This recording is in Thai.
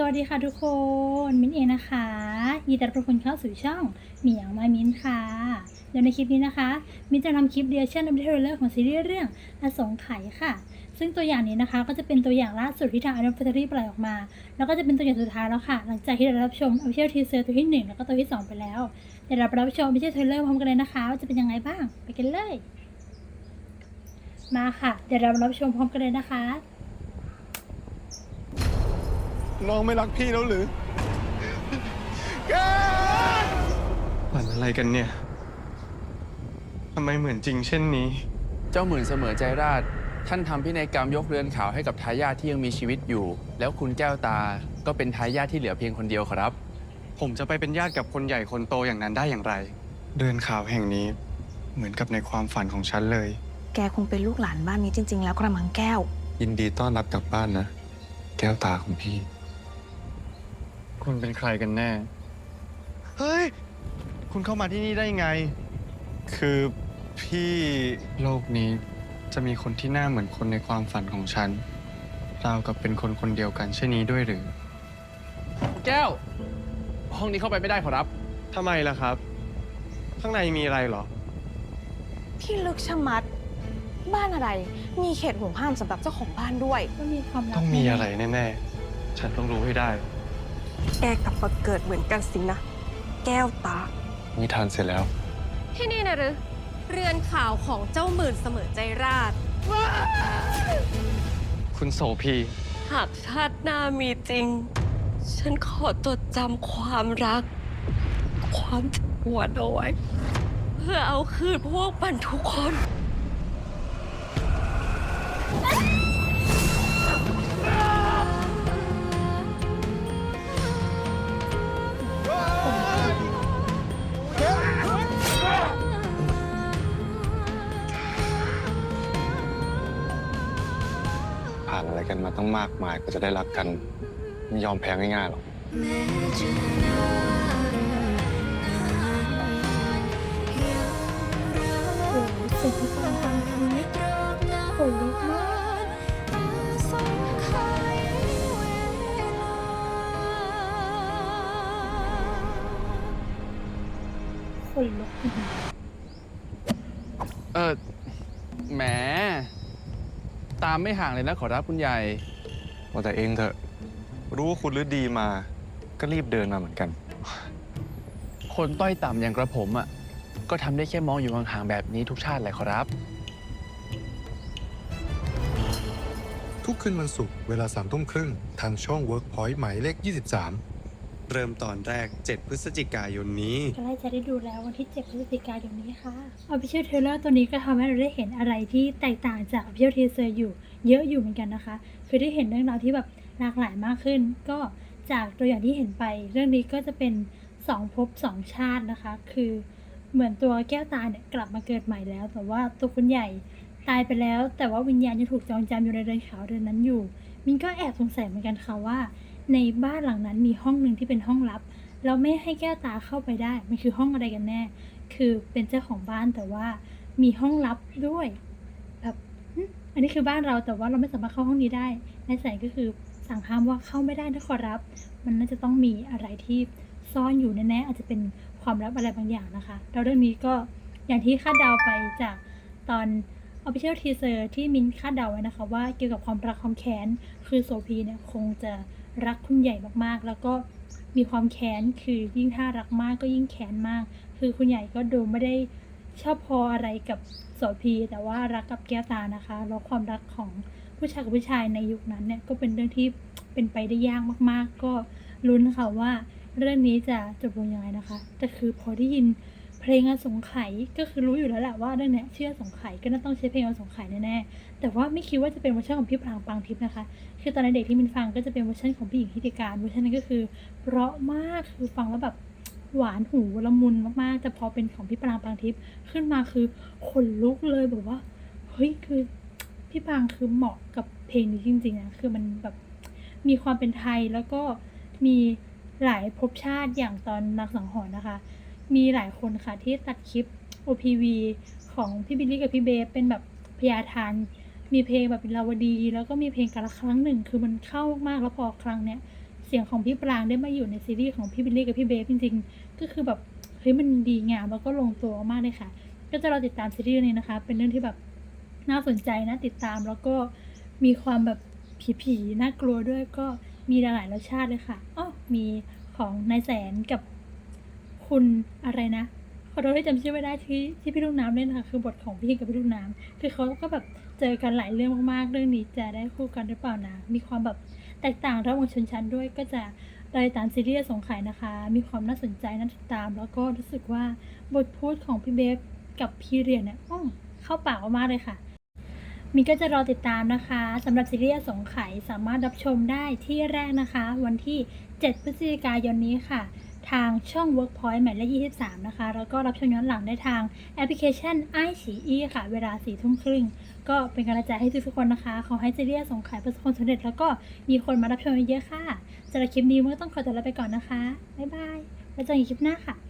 สวัสดีค่ะทุกคน มิ้นเองนะคะยินดีต้อนรับทุกคนเข้าสู่ช่องเหมียวมามิ้นค่ะเดี๋ยวในคลิปนี้นะคะ มิ้นจะทำคลิปเรียชั่นอัปเดตเทรลเลอร์ของซีรีส์เรื่องอสงไขยค่ะ ซึ่งตัวอย่างนี้นะคะ ก็จะเป็นตัวอย่างล่าสุดที่ทาง Adam f a c t o r y ปล่อยออกมา แล้วก็จะเป็นตัวอย่างสุดท้ายแล้วค่ะ หลังจากที่ได้รับชม Official Teaser ตัวที่ 1 แล้วก็ตัวที่ 2 ไปแล้วเดี๋ยวเราไปรับชม Official Trailer พร้อมกันเลยนะคะว่าจะเป็นยังไงบ้างไปกันเลย มาค่ะ เดี๋ยวเรามารับชมพร้อมกันเลยนะคะ น้องไม่รักพี่แล้วหรือแกฝันอะไรกันเนี่ยทำไมเหมือนจริงเช่นนี้ เจ้าหมื่นเสมอใจราช ท่านทำพินัยกรรมยกเรือนขาวให้กับทายาทที่ยังมีชีวิตอยู่ แล้วคุณแก้วตาก็เป็นทายาทที่เหลือเพียงคนเดียวครับ ผมจะไปเป็นญาติกับคนใหญ่คนโตอย่างนั้นได้อย่างไร เดินข่าวแห่งนี้ เหมือนกับในความฝันของฉันเลย แกคงเป็นลูกหลานบ้านนี้จริง ๆ แล้วกระมังแก้ว ยินดีต้อนรับกลับบ้านนะ แก้วตาของพี่ คุณเป็นใครกันแน่ เฮ้ย คุณเข้ามาที่นี่ได้ไง คือพี่โลกนี้จะมีคนที่หน้าเหมือนคนในความฝันของฉันราวกับเป็นคนคนเดียวกันเช่นนี้ด้วยหรือ แก้ว ห้องนี้เข้าไปไม่ได้ครับ ทำไมล่ะครับ ข้างในมีอะไรเหรอที่ลึกชะมัด บ้านอะไร มีเขตห่วงห้ามสำหรับเจ้าของบ้านด้วยก็มีความลับต้องมีอะไรแน่ ๆ ฉันต้องรู้ให้ได้ แกกลับมาเกิดเหมือนกันสินะ แก้วตา นิทานเสร็จแล้ว ที่นี่นะหรือ เรือนข่าวของเจ้าหมื่นเสมอใจราช คุณโสพี หากชาติหน้ามีจริง ฉันขอจดจำความรัก ความเจ็บปวดเอาไว้ เพื่อเอาคืนพวกมันทุกคนานอะไรกันมาต้องมากมายก็จะได้รักกัน ไม่ยอมแพ้ง่ายๆหรอก โอ้โหเสียงที่ฟังฟังทีนี้ขนลุกมาก ขนลุก เออแหม ตามไม่ห่างเลยนะขอรับคุณใหญ่ ว่าแต่เองเถอะ รู้ว่าคุณฤดีมา ก็รีบเดินมาเหมือนกัน คนต้อยต่ำอย่างกระผมอะ ก็ทำได้แค่มองอยู่ห่างๆแบบนี้ทุกชาติแหละขอรับ ทุกคืนวันศุกร์เวลาสามทุ่มครึ่ง ทางช่อง WorkPoint หมายเลข 23 เริ่มตอนแรก 7 พฤศจิกายนนี้ก็ไล่จะได้ดูแล้ววันที่ 7 พฤศจิกายนนี้ค่ะ Official Trailer ตัวนี้ก็ทำให้เราได้เห็นอะไรที่แตกต่างจาก Official Teaser อยู่เยอะอยู่เหมือนกันนะคะ คือได้เห็นเรื่องราวที่แบบหลากหลายมากขึ้น ก็จากตัวอย่างที่เห็นไป เรื่องนี้ก็จะเป็นสองภพสองชาตินะคะ คือเหมือนตัวแก้วตาเนี่ยกลับมาเกิดใหม่แล้ว แต่ว่าตัวคุณใหญ่ตายไปแล้ว แต่ว่าวิญญาณยังถูกจองจำอยู่ในเรือนขาวเรือนนั้นอยู่ มินก็แอบสงสัยเหมือนกันค่ะว่า ในบ้านหลังนั้นมีห้องหนึ่งที่เป็นห้องลับ เราไม่ให้แก้วตาเข้าไปได้ มันคือห้องอะไรกันแน่ คือเป็นเจ้าของบ้านแต่ว่ามีห้องลับด้วยแบบอันนี้คือบ้านเราแต่ว่าเราไม่สามารถเข้าห้องนี้ได้ในแสงก็คือสั่งห้ามว่าเข้าไม่ได้นะขอรับ มันน่าจะต้องมีอะไรที่ซ่อนอยู่แน่ๆอาจจะเป็นความลับอะไรบางอย่างนะคะ แล้วเรื่องนี้ก็อย่างที่คาดเดาไปจากตอน Official Teaser ที่มินคาดเดาไว้นะคะ ว่าเกี่ยวกับความรักความแค้น คือโซพีเนี่ยคงจะ รักคุณใหญ่มากๆ แล้วก็มีความแค้นคือยิ่งถ้ารักมากก็ยิ่งแค้นมาก คือคุณใหญ่ก็ดูไม่ได้ชอบพออะไรกับโสพี แต่ว่ารักกับแก้วตานะคะแล้วความรักของผู้ชายกับผู้ชายในยุคนั้นเนี่ยก็เป็นเรื่องที่เป็นไปได้ยากมากๆ ก็ลุ้นค่ะว่าเรื่องนี้จะจบลงยังไงนะคะแต่คือพอได้ยิน เพลงอสงไขยก็คือรู้อยู่แล้วแหละว่าเรื่องนี้ยชื่อสงไขยก็น่าต้องใช้เพลงอสงไขยแน่ๆแต่ว่าไม่คิดว่าจะเป็นเวอร์ชันของพี่ปรางปรางทิพย์นะคะ คือตอนเด็กที่มินฟังก็จะเป็นเวอร์ชันของพี่หญิงทิติการเวอร์ชันนั้นก็คือเพราะมากคือฟังแล้วแบบหวานหูละมุนมากๆ แต่พอเป็นของพี่ปรางปรางทิพย์ขึ้นมาคือขนลุกเลยแบบว่าเฮ้ยคือพี่ปรางคือเหมาะกับเพลงนี้จริงๆนะคือมันแบบมีความเป็นไทยแล้วก็มีหลายภพชาติอย่างตอนนักสังหรณ์นะคะ มีหลายคนค่ะที่ตัดคลิป OPV ของพี่บิลลี่กับพี่เบฟเป็นแบบพยาทาน มีเพลงแบบเป็นลาวดี แล้วก็มีเพลงกันละครั้งหนึ่ง คือมันเข้ามากๆแล้วพอครั้งเนี้ยเสียงของพี่ปรางได้มาอยู่ในซีรีส์ของพี่บิลลี่กับพี่เบฟจริงๆ ก็คือแบบเฮ้ยมันดีงามแล้วก็ลงตัวมากเลยค่ะ ก็จะรอติดตามซีรีส์นี้นะคะ เป็นเรื่องที่แบบน่าสนใจนะติดตามแล้วก็มีความแบบผีๆน่ากลัวด้วยก็มีหลายรสชาติเลยค่ะอ้อมีของนายแสนกับ คุณอะไรนะขอโทษที่จำชื่อไม่ได้ที่ที่พี่ลูกน้ำเล่นค่ะคือบทของพี่กับพี่ลูกน้ำคือเขาก็แบบเจอกันหลายเรื่องมากๆ เรื่องนี้จะได้คู่กันหรือเปล่านะ มีความแบบแตกต่างระหว่างชนชั้นด้วยก็จะรายตามซีรีส์สงไข่นะคะ มีความน่าสนใจน่าติดตาม แล้วก็รู้สึกว่าบทพูดของพี่เบฟกับพี่เรียนเนี่ยอ้อเข้าปากมากๆเลยค่ะ มีก็จะรอติดตามนะคะสำหรับซีรีส์สงไขยสามารถรับชมได้ที่แรกนะคะ วันที่ 7 พฤศจิกายนนี้ค่ะ ทางช่อง Workpoint หมายเลข23 นะคะ แล้วก็รับชมย้อนหลังได้ทางแอปพลิเคชัน i อ e ค่ะ เวลาสี่ทุ่มครึ่ง ก็เป็นกำลังใจให้ทุกๆคนนะคะ ขอให้เจเรีส์สงขายประสบความสำเร็จ แล้วก็มีคนมารับชมเยอะๆค่ะสำหรับคลิปนี้เมื่อต้องขอตัวลาไปก่อนนะคะ บ๊ายบาย แล้วเจอกันคลิปหน้าค่ะ